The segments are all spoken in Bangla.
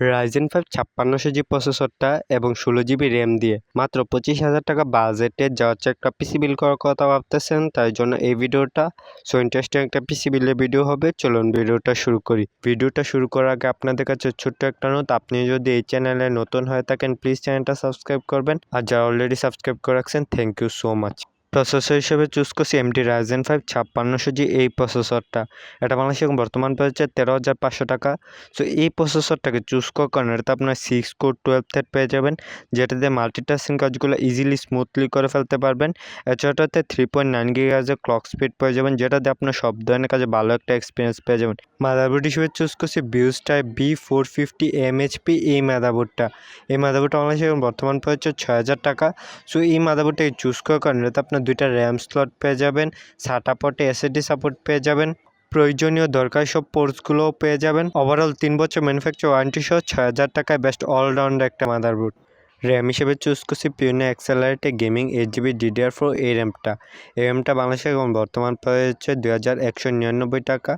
রাইজেন ফাইভ ছাপ্পান্নশো জি প্রসেসরটা এবং ষোলো জিবি র্যাম দিয়ে। মাত্র পঁচিশ হাজার টাকা বাজেটে যা হচ্ছে একটা পিসি বিল করার কথা ভাবতেছেন, তাই জন্য এই ভিডিওটা সো ইন্টারেস্টিং একটা পিসি বিলের ভিডিও হবে। চলুন ভিডিওটা শুরু করি। ভিডিওটা শুরু করার আগে আপনাদের কাছে ছোট্ট একটা নোট আপনি যদি এই চ্যানেলে নতুন হয়ে থাকেন প্লিজ চ্যানেলটা সাবস্ক্রাইব করবেন। আর যারা অলরেডি সাবস্ক্রাইব করে রাখছেন thank you so much processor হিসেবে চুজ করছি এমডি রাইজেন ফাইভ ছাপ্পান্নশো জি এই প্রসেসরটা এটা বাংলাদেশে এখন বর্তমান পেয়েছে তেরো হাজার পাঁচশো টাকা। সো এই প্রসেসরটাকে চুজ করার কারণে এটাতে আপনার সিক্স কোর টুয়েলভ থ্রেড পেয়ে যাবেন, যেটাতে মাল্টিটাস্কিং কাজগুলো ইজিলি স্মুথলি করে ফেলতে পারবেন। এছাড়াতে থ্রি পয়েন্ট নাইন গিগাজের ক্লক স্পিড পেয়ে যাবেন, যেটাতে আপনার সব ধরনের কাজে ভালো একটা এক্সপিরিয়েন্স পেয়ে যাবেন। মাদারবোর্ড হিসেবে চুজ করছি বিউজ type B four fifty MHP এই মাদারবোর্ডটা। এই মাদারবোর্ডটা বাংলাদেশে এখন বর্তমান পেয়েছে ছয় হাজার টাকা। সো এই মাদারবোর্ডটাকে চুজ করার কারণে এটাতে আপনার দুইটা র্যাম স্লট পেয়ে যাবেন সাটা পটে এসএসডি সাপোর্ট পেয়ে যাবেন, প্রয়োজনীয় দরকার সব পোর্টসগুলোও পেয়ে যাবেন। ওভারঅল তিন বছর ম্যানুফ্যাকচার ওয়ারেন্টি সহ ছয় হাজার টাকায় বেস্ট অলরাউন্ডার একটা মাদারবোর্ড র্যাম হিসেবে চুজ করছি পিওনে অ্যাক্সেলারেটে gaming eight GB DDR four এই র্যামটা। এই র্যামটা বাংলাদেশে এখন বর্তমান হচ্ছে দুই হাজার একশো নিরানব্বই টাকা।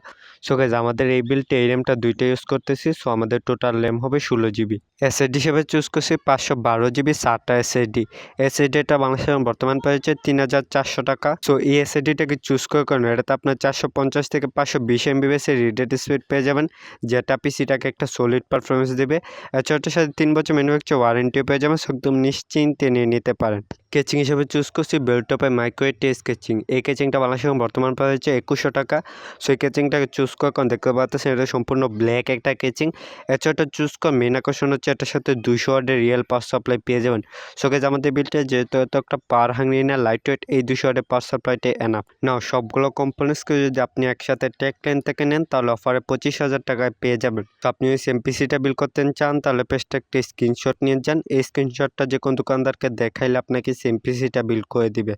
সো গাইজ আমাদের এই বিলটা এই র্যামটা দুইটা ইউজ করতেছি। সো আমাদের টোটাল র্যাম হবে ষোলো জিবি এসএসডি হিসেবে চুজ করছি পাঁচশো বারো জিবি সাতটা এসএসডি এসএসডিটা বাংলাদেশে এখন বর্তমান হচ্ছে তিন হাজার চারশো টাকা। সো এই এসএসডিটাকে চুজ করার কারণে এটাতে আপনার চারশো পঞ্চাশ থেকে পাঁচশো বিশ এমবিবিএসের রিডেট স্পিড পেয়ে যাবেন। যেটা পিসিটাকে একটা সলিড পারফরমেন্স দেবে। এছাড়াটার সাথে তিন বছর ম্যানুফ্যাকচার ওয়ারেন্টিও পেয়ে যাবেন। সো একদম নিশ্চিন্তে নিয়ে নিতে পারেন। স্কেচিং হিসেবে চুজ করছি বেলটপে মাইক্রোওয়েভ টি স্কেচিং এই কেচিংটা বাংলাদেশে এখন বর্তমান পাওয়া হচ্ছে একুশশো টাকা। সো এই চুজ করার কারণ দেখতে পাচ্ছেন, এটা সম্পূর্ণ ব্ল্যাক একটা কেচিং এছাড়া চুজ কর মেন আকর্ষণ হচ্ছে এটার সাথে দুশো ওয়ার্ডের রিয়েল পাওয়ার সাপ্লাই পেয়ে যাবেন। সো গেজ আমাদের বিলটা যেহেতু এত একটা পাওয়ার হাঙ্গি না লাইট ওয়েট এই দুশো ওয়ার্ডের পাওয়ার সাপ্লাইটা এনাফ না সবগুলো কম্পোনেন্টসকে যদি আপনি একসাথে টেক লাইন থেকে নেন, তাহলে অফারে পঁচিশ হাজার টাকায় পেয়ে যাবেন। তো আপনি সেম পিসিটা বিল করতে চান, তাহলে পেজটা একটা স্ক্রিনশট নিয়ে যান। এই স্ক্রিনশটটা যে কোন দোকানদারকে দেখাইলে আপনাকে সেম বিল্ড বিল করে দিবে।